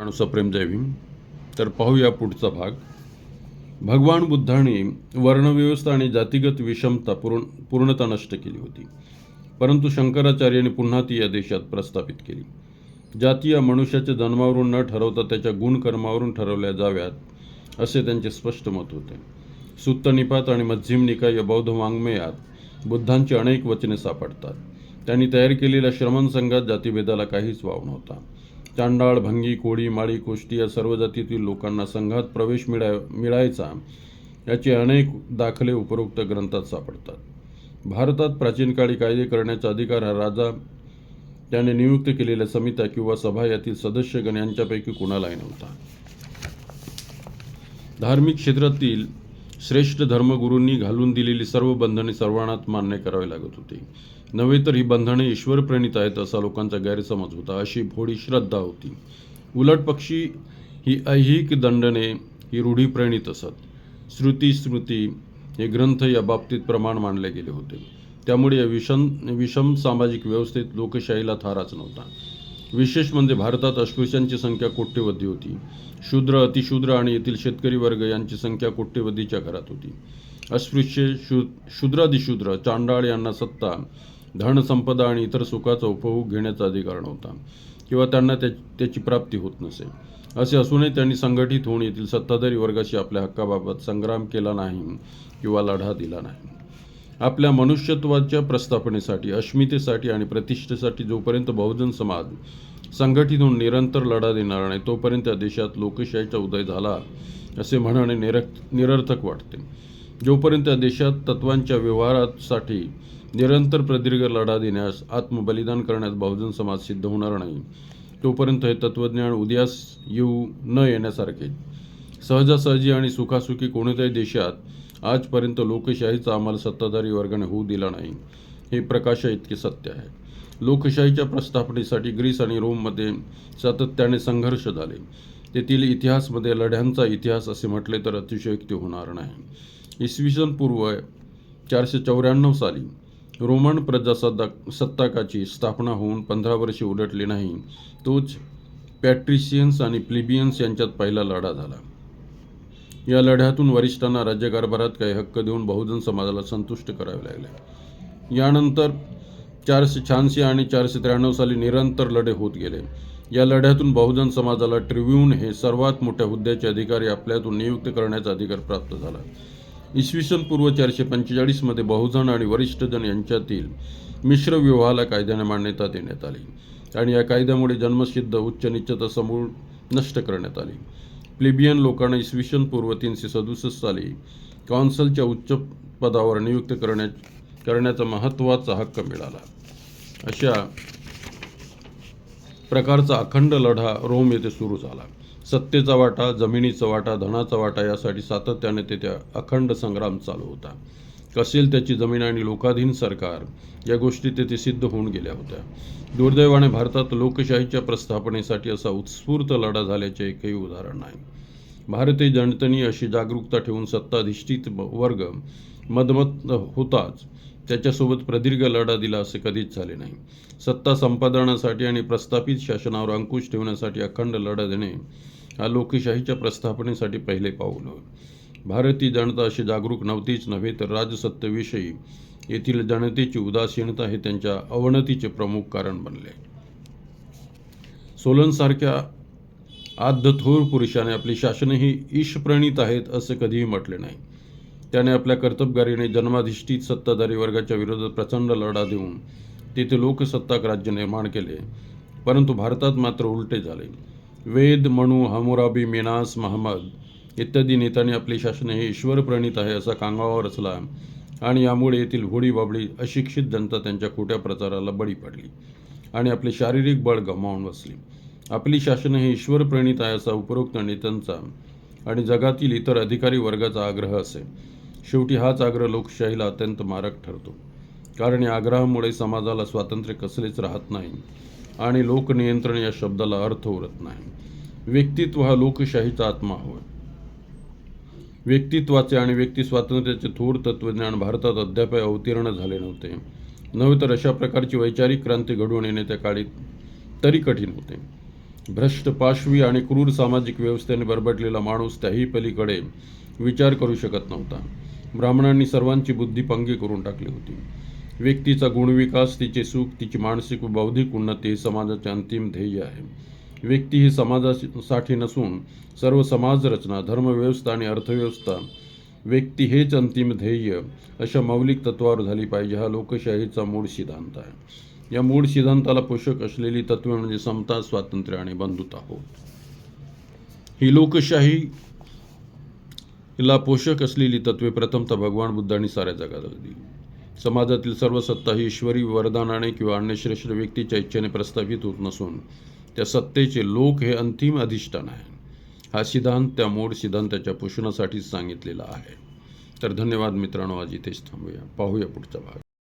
माणूसा जय भीम. तर पाहूया पुढचा भाग. भगवान बुद्धाने वर्णव्यवस्था आणि जातीगत विषमता पूर्ण पूर्णता नष्ट केली होती. परंतु शंकराचार्याने पुन्हा ती या देशात प्रस्थापित केली. जाती या मनुष्याच्या जन्मावरून न ठरवता त्याच्या गुणकर्मावरून ठरवल्या जाव्यात असे त्यांचे स्पष्ट मत होते. सुत्त निपात आणि मध्यम निकाय या बौद्ध वाङ्मयात बुद्धांची अनेक वचने सापडतात. त्यांनी तयार केलेल्या श्रमण संघात जातीभेदाला काहीच वाव नव्हता. चांडाळ भंगी कोळी माळी कोष्टी या सर्व जातीतील लोकांना संघात प्रवेश मिळा मिळायचा याचे अनेक दाखले उपरोक्त ग्रंथात सापडतात. भारतात प्राचीन काळी कायदे करण्याचा अधिकार हा राजा त्याने नियुक्त केलेल्या समित्या किंवा सभा यातील सदस्यगण यांच्यापैकी कुणालाही नव्हता. धार्मिक क्षेत्रातील श्रेष्ठ धर्मगुरूंनी घालून दिलेली सर्व बंधने सर्वांनाच मान्य करावी लागत होती. नव्हे तर ही बंधने ईश्वरप्रणित आहेत असा लोकांचा गैरसमज होता अशी भोळी श्रद्धा होती. उलट पक्षी ही ऐहिक दंडने ही रूढीप्रणित असत. श्रुती स्मृती हे ग्रंथ या बाबतीत प्रमाण मानले गेले होते. त्यामुळे या विषम विषम सामाजिक व्यवस्थेत लोकशाहीला थाराच नव्हता. विशेष म्हणजे भारतात अस्पृश्यांची संख्या कोट्यवधी होती. शूद्र अतिशूद्र आणि येथील शेतकरी वर्ग यांची संख्या कोट्यवधीच्या घरात होती. अस्पृश्य शू शूद्रादिशूद्र चांडाळ यांना सत्ता धनसंपदा आणि इतर सुखाचा उपभोग घेण्याचा अधिकार नव्हता किंवा त्यांना त्या त्याची प्राप्ती होत नसे. असे असूनही त्यांनी संघटित होऊन येथील सत्ताधारी वर्गाशी आपल्या हक्काबाबत संग्राम केला नाही किंवा लढा दिला नाही. आपल्या मनुष्यत्वाच्या प्रस्थापनेसाठी अस्मितेसाठी आणि प्रतिष्ठेसाठी जोपर्यंत बहुजन समाज संघटित होऊन निरंतर लढा देणार नाही तोपर्यंत त्या देशात लोकशाहीचा उदय झाला असे म्हणणे निरक निरर्थक वाटते. जोपर्यंत त्या देशात तत्वांच्या व्यवहारासाठी निरंतर प्रदीर्घ लढा देण्यास आत्मबलिदान करण्यास बहुजन समाज सिद्ध होणार नाही. तोपर्यंत हे तत्त्वज्ञान उदयास येऊ न येण्यासारखे. सहजासहजी आणि सुखासुखी कोणत्याही देशात आजपर्यंत लोकशाहीचा आम्हाला सत्ताधारी वर्गाने होऊ दिला नाही. हे प्रकाश इतके सत्य आहे. लोकशाहीच्या प्रस्थापनेसाठी ग्रीस आणि रोममध्ये सातत्याने संघर्ष झाले. तेथील इतिहासमध्ये लढ्यांचा इतिहास असे म्हटले तर अतिशयोक्ती होणार नाही. इसवी सन पूर्व चारशे चौऱ्याण्णव साली रोमन प्रजासत्ताक सत्ताकाची स्थापना होऊन पंधरा वर्षे उलटली नाही तोच पॅट्रिशियन्स आणि प्लिबियन्स यांच्यात पहिला लढा झाला. या लढ्यातून वरिष्ठांना राज्यकारभारात काही हक्क देऊन बहुजन समाजाला संतुष्ट करावे लागले. यानंतर चारशे शहाऐंशी आणि चारशे त्र्याण्णव साली निरंतर लढे होत गेले. या लढ्यातून बहुजन समाजाला ट्रिब्यून हे सर्वात मोठ्या हुद्द्याचे अधिकारी आपल्यातून नियुक्त करण्याचा अधिकार प्राप्त झाला. इसवी सन पूर्व चारशे पंचेचाळीसमध्ये बहुजन आणि वरिष्ठजन यांच्यातील मिश्र विवाहाला कायद्याने मान्यता देण्यात आली. आणि या कायद्यामुळे जन्मसिद्ध उच्च निश्चता समूळ नष्ट करण्यात आली. प्लेबियन लोकांना इसवी सन पूर्व तीनशे सदुसष्ट साली कौन्सलच्या उच्च पदावर नियुक्त करण्या करण्याचा महत्त्वाचा हक्क मिळाला. अशा प्रकारचा अखंड लढा रोम येथे सुरू झाला. सत्तेचा वाटा जमिनीचा वाटा धनाचा वाटा यासाठी सातत्याने तेथे अखंड संग्राम चालू होता. कसेल त्याची जमीन आणि लोकाधीन सरकार या गोष्टी तेथे सिद्ध होऊन गेल्या होत्या. दुर्दैवाने भारतात लोकशाहीच्या प्रस्थापनेसाठी असा उत्स्फूर्त लढा झाल्याचे एकही उदाहरण नाही. भारतीय जनतेने अशी जागरूकता ठेवून सत्ताधिष्ठित वर्ग मदमत होताच त्याच्यासोबत प्रदीर्घ लढा दिला असे कधीच झाले नाही. सत्ता संपादनासाठी आणि प्रस्थापित शासनावर अंकुश ठेवण्यासाठी अखंड लढा देणे हा लोकशाहीच्या प्रस्थापनेसाठी पहिले पाऊल. भारतीय जनता अशी जागरूक नव्हतीच नव्हे तर राजसत्तेविषयी येथील जनतेची उदासीनता हे त्यांच्या अवनतीचे प्रमुख कारण बनले. सोलनसारख्या आद्य थोर पुरुषाने आपली शासनही ईशप्रणीत आहेत असे कधीही म्हटले नाही. त्याने आपल्या कर्तबगारीने जन्माधिष्ठित सत्ताधारी वर्गाच्या विरोधात प्रचंड लढा देऊन तेथे लोकसत्ताक राज्य निर्माण केले परंतु भारतात मात्र उलटे झाले. वेद मणू हमुराबी मिनास महमद इत्यादी नेत्याने आपली शासन हे ईश्वरप्रणीत आहे असा कांगावा रचला आणि यामुळे येथील होडी बाबडी अशिक्षित जनता त्यांच्या खोट्या प्रचाराला बळी पडली आणि आपले शारीरिक बळ गमावून बसली. आपली शासन हे ईश्वरप्रणीत आहे असा उपरोक्त नेत्यांचा आणि जगातील इतर अधिकारी वर्गाचा आग्रह असे. शेवटी हाच आग्रह लोकशाहीला अत्यंत मारक ठरतो. कारण या आग्रहामुळे समाजाला स्वातंत्र्य कसलेच राहत नाही. आणि लोकनियंत्रण या शब्दाला अर्थ उरत नाही. व्यक्तित्व हा लोकशाहीचा आत्मा होय. व्यक्तित्वाचे आणि व्यक्ती स्वातंत्र्याचे थोर तत्त्वज्ञान भारतात अद्याप अवतीर्ण झाले नव्हते. नव्हे तर अशा प्रकारची वैचारिक क्रांती घडवून येणे त्या काळी तरी कठीण होते. भ्रष्ट पाशवी आणि क्रूर सामाजिक व्यवस्थेने बरबटलेला माणूस त्याही पलीकडे विचार करू शकत नव्हता. ब्राह्मणांनी सर्वांची बुद्धी पंगी करून टाकली होती. व्यक्तीचा गुणविकास तिचे सुख तिची मानसिक व बौद्धिक उन्नती हे समाजाचे अंतिम ध्येय आहे. व्यक्ती ही समाजासाठी नसून सर्व समाज रचना धर्मव्यवस्था आणि अर्थव्यवस्था व्यक्ती हेच अंतिम ध्येय अशा मौलिक तत्वावर झाली पाहिजे. हा लोकशाहीचा मूळ सिद्धांत आहे. या मूळ सिद्धांताला पोषक असलेली तत्वे म्हणजे समता स्वातंत्र्य आणि बंधुता. होत ही लोकशाही ला पोषक असलेली तत्वे प्रथमतः भगवान बुद्धांनी साऱ्या जगाला दिली. समाजातील सर्व सत्ता ही ईश्वरी वरदानाने किंवा अन्य श्रेष्ठ व्यक्तीच्या इच्छेने प्रस्थापित होत नसून त्या सत्तेचे लोक हे अंतिम अधिष्ठान आहे. हा सिद्धांत त्या मूळ सिद्धांताच्या पोषणासाठीच सांगितलेला आहे. तर धन्यवाद मित्रांनो आज इथेच थांबूया. पाहूया पुढचा भाग.